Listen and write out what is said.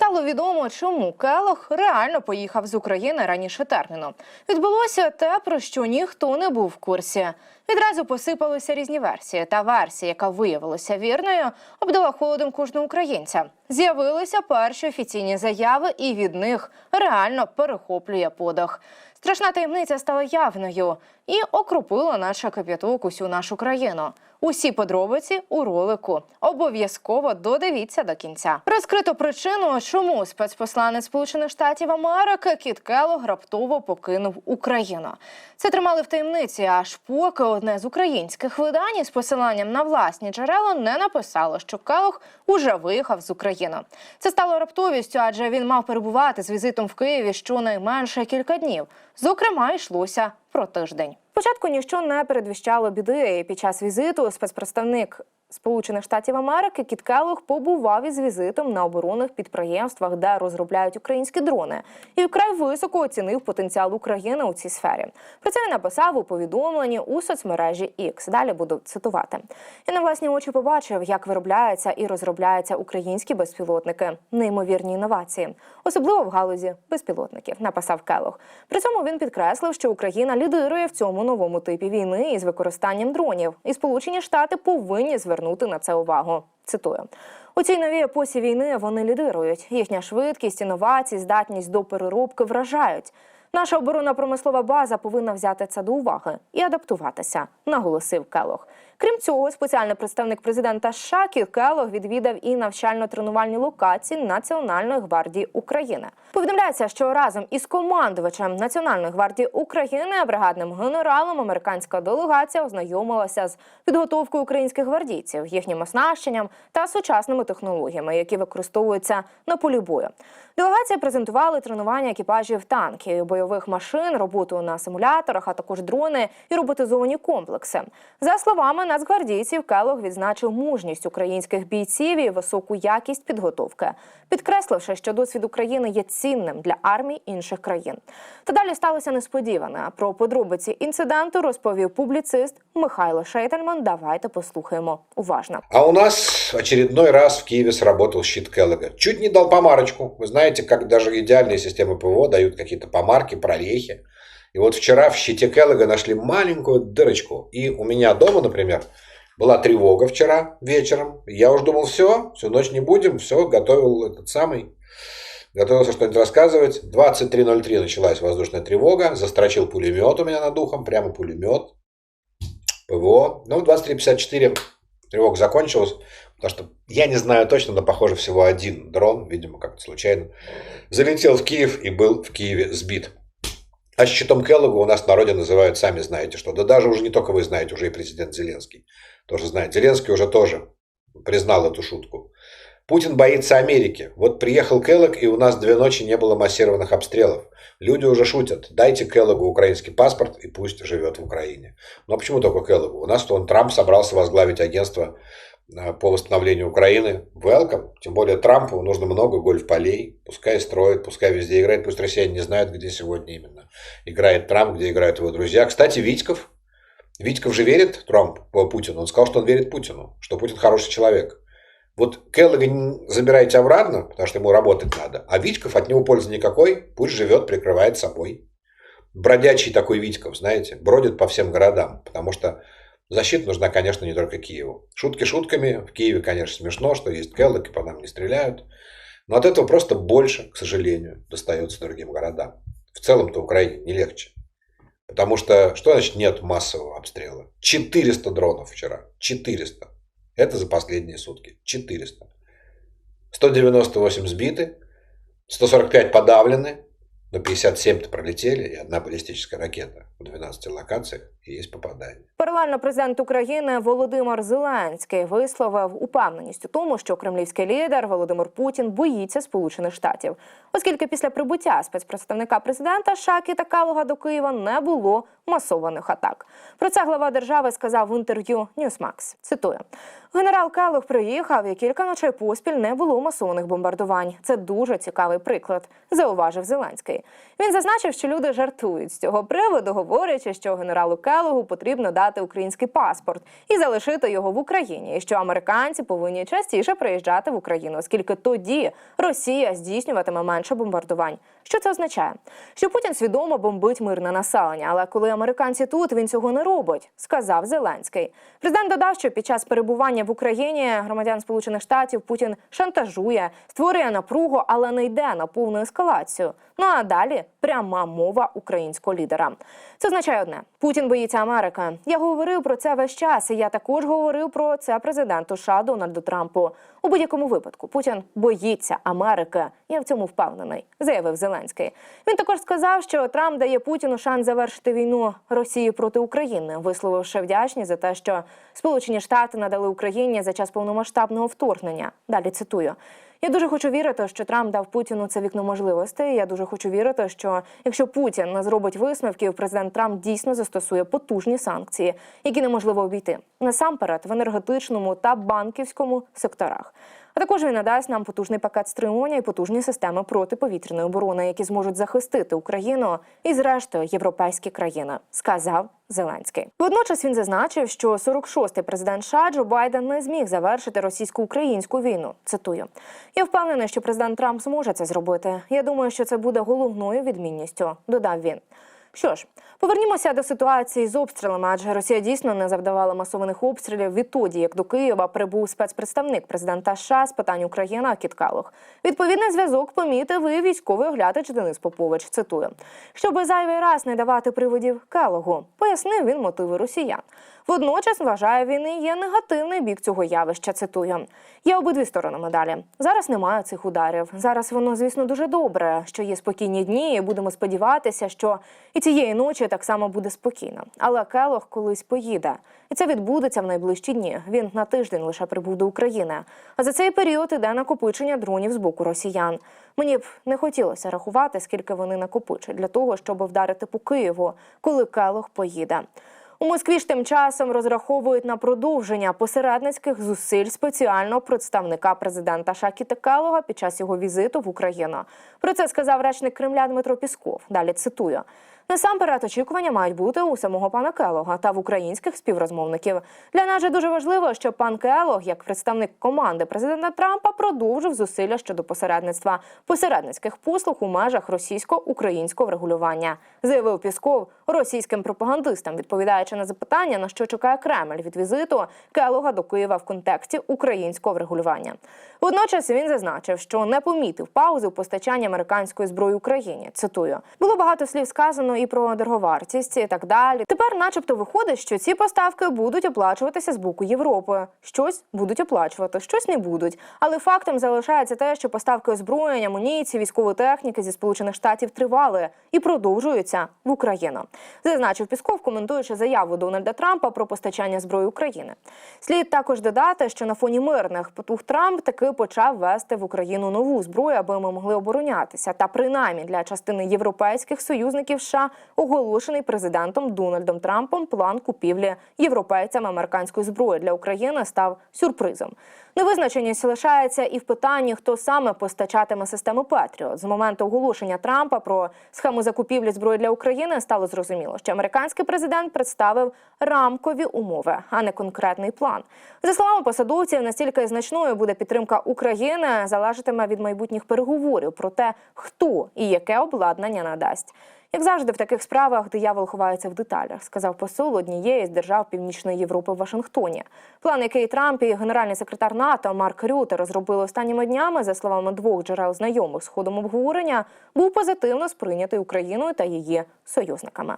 Стало відомо, чому Келох реально поїхав з України раніше терміну. Відбулося те, про що ніхто не був в курсі. Відразу посипалися різні версії. Та версія, яка виявилася вірною, обдала холодом кожного українця. З'явилися перші офіційні заяви, і від них реально перехоплює подих. Страшна таємниця стала явною і окропила наша кип'яток усю нашу країну. Усі подробиці у ролику. Обов'язково додивіться до кінця. Розкрито причину, чому спецпосланець Сполучених Штатів Америки Кіт Келлог раптово покинув Україну. Це тримали в таємниці, аж поки одне з українських видань із посиланням на власні джерела не написало, що Келлог уже виїхав з України. Це стало раптовістю, адже він мав перебувати з візитом в Києві щонайменше кілька днів. Зокрема, йшлося про тиждень. Спочатку ніщо не передвіщало біди. Під час візиту спецпредставник Сполучених Штатів Америки Кіт Келлог побував із візитом на оборонних підприємствах, де розробляють українські дрони, і вкрай високо оцінив потенціал України у цій сфері. Про це він написав у повідомленні у соцмережі X. Далі буду цитувати. Я на власні очі побачив, як виробляються і розробляються українські безпілотники, неймовірні інновації, особливо в галузі безпілотників. Написав Келлог. При цьому він підкреслив, що Україна лідирує в цьому новому типі війни із використанням дронів, і Сполучені Штати повинні звернути на це увагу. Цитую. У цій новій епосі війни вони лідирують. Їхня швидкість, інновації, здатність до переробки вражають. Наша оборонна промислова база повинна взяти це до уваги і адаптуватися, наголосив Келох. Крім цього, спеціальний представник президента США Кіт Келох відвідав і навчально-тренувальні локації Національної гвардії України. Повідомляється, що разом із командувачем Національної гвардії України, бригадним генералом, американська делегація ознайомилася з підготовкою українських гвардійців, їхнім оснащенням та сучасними технологіями, які використовуються на полі бою. Делегація презентували тренування екіпажів танків, бойових машин, роботу на симуляторах, а також дрони і роботизовані комплекси. За словами нацгвардійців, Келог відзначив мужність українських бійців і високу якість підготовки, підкресливши, що досвід України є цінним для армій інших країн. Та далі сталося несподіване. Про подробиці інциденту розповів публіцист Михайло Шейтельман. Давайте послухаємо уважно. А у нас очередной раз в Киеве сработал щит Келлога. Чуть не дал помарочку. Вы знаете, как даже идеальные системы ПВО дают какие-то помарки, прорехи. И вот вчера в щите Келлога нашли маленькую дырочку. И у меня дома, например, была тревога вчера вечером. Я уж думал, все, всю ночь не будем, все, готовил этот самый, готовился что-нибудь рассказывать. 23.03 началась воздушная тревога, застрочил пулемет у меня над ухом, прямо пулемет. ПВО. Ну, в 23.54 тревога закончилась, потому что я не знаю точно, но похоже всего один дрон, видимо, как-то случайно, залетел в Киев и был в Киеве сбит. А щитом Келлога у нас в народе называют сами знаете что. Да даже уже не только вы знаете, уже и президент Зеленский тоже знает. Зеленский уже тоже признал эту шутку. Путин боится Америки. Вот приехал Келлог, и у нас две ночи не было массированных обстрелов. Люди уже шутят. Дайте Келлогу украинский паспорт, и пусть живет в Украине. Но почему только Келлогу? У нас-то он Трамп собрался возглавить агентство э, по восстановлению Украины. Welcome. Тем более Трампу нужно много гольф-полей. Пускай строит, пускай везде играет. Пусть россияне не знают, где сегодня именно играет Трамп, где играют его друзья. Кстати, Витьков. Витьков же верит Трамп, э, Путину. Он сказал, что он верит Путину, что Путин хороший человек. Вот Келлога забирайте обратно, потому что ему работать надо. А Витьков от него пользы никакой. Пусть живет, прикрывает собой. Бродячий такой Витьков, знаете, бродит по всем городам. Потому что защита нужна, конечно, не только Киеву. Шутки шутками. В Киеве, конечно, смешно, что есть Келлог, и по нам не стреляют. Но от этого просто больше, к сожалению, достается другим городам. В целом-то Украине не легче. Потому что, что значит нет массового обстрела? 400 дронов вчера. 400. Это за последние сутки. 400. 198 сбиты, 145 подавлены, но 57-то пролетели, и одна баллистическая ракета в 12 локациях, и есть попадание. Паралельно президент України Володимир Зеленський висловив упевненість у тому, що кремлівський лідер Володимир Путін боїться Сполучених Штатів, оскільки після прибуття спецпредставника президента Шакі та Калуга до Києва не було масованих атак. Про це глава держави сказав в інтерв'ю Newsmax. Цитую: генерал Калуг приїхав і кілька ночей поспіль не було масованих бомбардувань. Це дуже цікавий приклад, зауважив Зеленський. Він зазначив, що люди жартують з цього приводу, говорячи, що генералу Келогу потрібно дати український паспорт і залишити його в Україні, і що американці повинні частіше приїжджати в Україну, оскільки тоді Росія здійснюватиме менше бомбардувань. Що це означає? Що Путін свідомо бомбить мирне населення, але коли американці тут, він цього не робить, сказав Зеленський. Президент додав, що під час перебування в Україні громадян Сполучених Штатів Путін шантажує, створює напругу, але не йде на повну ескалацію. Ну а далі пряма мова українського лідера. Це означає одне: Путін боїться Америки. Я говорив про це весь час. і Я також говорив про це президенту США Дональду Трампу. У будь-якому випадку Путін боїться Америки. Я в цьому впевнений, заявив Зеленський. Він також сказав, що Трамп дає Путіну шанс завершити війну Росії проти України, висловивши вдячність за те, що Сполучені Штати надали Україні за час повномасштабного вторгнення. Далі цитую. Я дуже хочу вірити, що Трамп дав Путіну це вікно можливостей. Я дуже хочу вірити, що якщо Путін не зробить висновків, президент Трамп дійсно застосує потужні санкції, які неможливо обійти насамперед в енергетичному та банківському секторах. А також він надасть нам потужний пакет стримування і потужні системи протиповітряної оборони, які зможуть захистити Україну і, зрештою, європейські країни, сказав Зеленський. Водночас він зазначив, що 46-й президент США Джо Байден не зміг завершити російсько-українську війну. Цитую: я впевнений, що президент Трамп зможе це зробити. Я думаю, що це буде головною відмінністю. Додав він. Що ж, повернімося до ситуації з обстрілами, адже Росія дійсно не завдавала масованих обстрілів відтоді, як до Києва прибув спецпредставник президента США з питань України Кіт Калух. Відповідний зв'язок помітив і військовий оглядач Денис Попович. Цитую, щоб зайвий раз не давати приводів Калогу, пояснив він мотиви росіян. Водночас вважає він і є негативний бік цього явища. Цитую: є обидві сторони медалі. Зараз немає цих ударів. Зараз воно, звісно, дуже добре, що є спокійні дні, і будемо сподіватися, що і цієї ночі так само буде спокійно. Але Келох колись поїде, і це відбудеться в найближчі дні. Він на тиждень лише прибув до України. А за цей період іде накопичення дронів з боку росіян. Мені б не хотілося рахувати, скільки вони накопичать для того, щоб вдарити по Києву, коли Келох поїде. У Москві ж тим часом розраховують на продовження посередницьких зусиль спеціального представника президента Шакіта Текалога під час його візиту в Україну. Про це сказав речник Кремля Дмитро Пісков. Далі цитую. Насамперед очікування мають бути у самого пана Келога та в українських співрозмовників. Для нас же дуже важливо, щоб пан Келог, як представник команди президента Трампа, продовжив зусилля щодо посередництва посередницьких послуг у межах російсько-українського врегулювання, заявив Пісков російським пропагандистам, відповідаючи на запитання, на що чекає Кремль від візиту Келога до Києва в контексті українського врегулювання. Водночас він зазначив, що не помітив паузи у постачанні американської зброї Україні. Цитую: було багато слів сказано і про дороговартість, і так далі. Тепер, начебто, виходить, що ці поставки будуть оплачуватися з боку Європи. Щось будуть оплачувати, щось не будуть. Але фактом залишається те, що поставки озброєння, амуніції, військової техніки зі сполучених штатів тривали і продовжуються в Україну. Зазначив Пісков, коментуючи заяву Дональда Трампа про постачання зброї України. Слід також додати, що на фоні мирних потуг Трамп таки почав вести в Україну нову зброю, аби ми могли оборонятися. Та принаймні для частини європейських союзників США оголошений президентом Дональдом Трампом план купівлі європейцями американської зброї для України став сюрпризом. Невизначеність лишається і в питанні, хто саме постачатиме систему Петріот. З моменту оголошення Трампа про схему закупівлі зброї для України стало зрозуміло, що американський президент представив рамкові умови, а не конкретний план. За словами посадовців, настільки значною буде підтримка України, залежатиме від майбутніх переговорів про те, хто і яке обладнання надасть. Як завжди, в таких справах диявол ховається в деталях, сказав посол однієї з держав Північної Європи в Вашингтоні. План, який Трамп і генеральний секретар НАТО Марк Рюте розробили останніми днями, за словами двох джерел знайомих з ходом обговорення, був позитивно сприйнятий Україною та її союзниками.